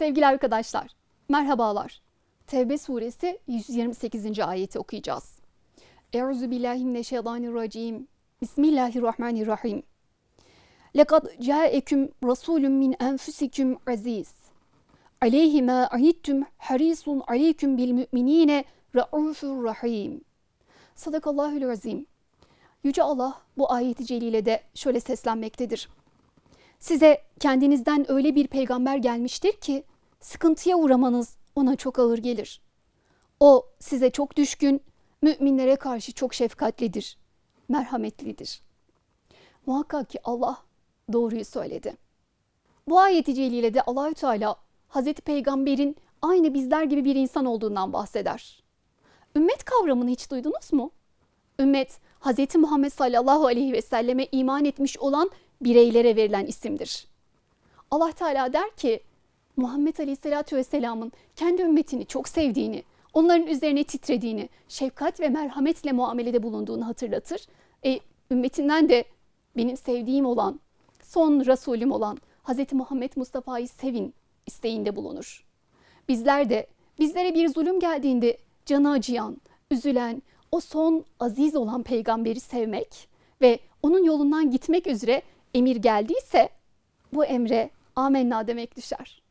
Sevgili arkadaşlar, merhabalar. Tevbe suresi 128. ayeti okuyacağız. Euzu billahi mineşşeytanirracim. Bismillahirrahmanirrahim. Lekad ca'ekum rasulun min enfusikum aziz. Aleyhi ma anittum harisun aleyküm bil müminine raufur rahim. Sadakallahül azim. Yüce Allah bu ayeti celilede şöyle seslenmektedir. Size kendinizden öyle bir peygamber gelmiştir ki sıkıntıya uğramanız ona çok ağır gelir. O size çok düşkün, müminlere karşı çok şefkatlidir, merhametlidir. Muhakkak ki Allah doğruyu söyledi. Bu ayeti celilede Allahü Teala Hazreti Peygamber'in aynı bizler gibi bir insan olduğundan bahseder. Ümmet kavramını hiç duydunuz mu? Ümmet Hz. Muhammed sallallahu aleyhi ve selleme iman etmiş olan bireylere verilen isimdir. Allah Teala der ki Muhammed aleyhissalatü vesselamın kendi ümmetini çok sevdiğini, onların üzerine titrediğini, şefkat ve merhametle muamelede bulunduğunu hatırlatır. E, ümmetinden de benim sevdiğim olan, son Resulüm olan Hz. Muhammed Mustafa'yı sevin isteğinde bulunur. Bizler de bizlere bir zulüm geldiğinde canı acıyan, üzülen, o son aziz olan peygamberi sevmek ve onun yolundan gitmek üzere emir geldiyse bu emre amenna demek düşer.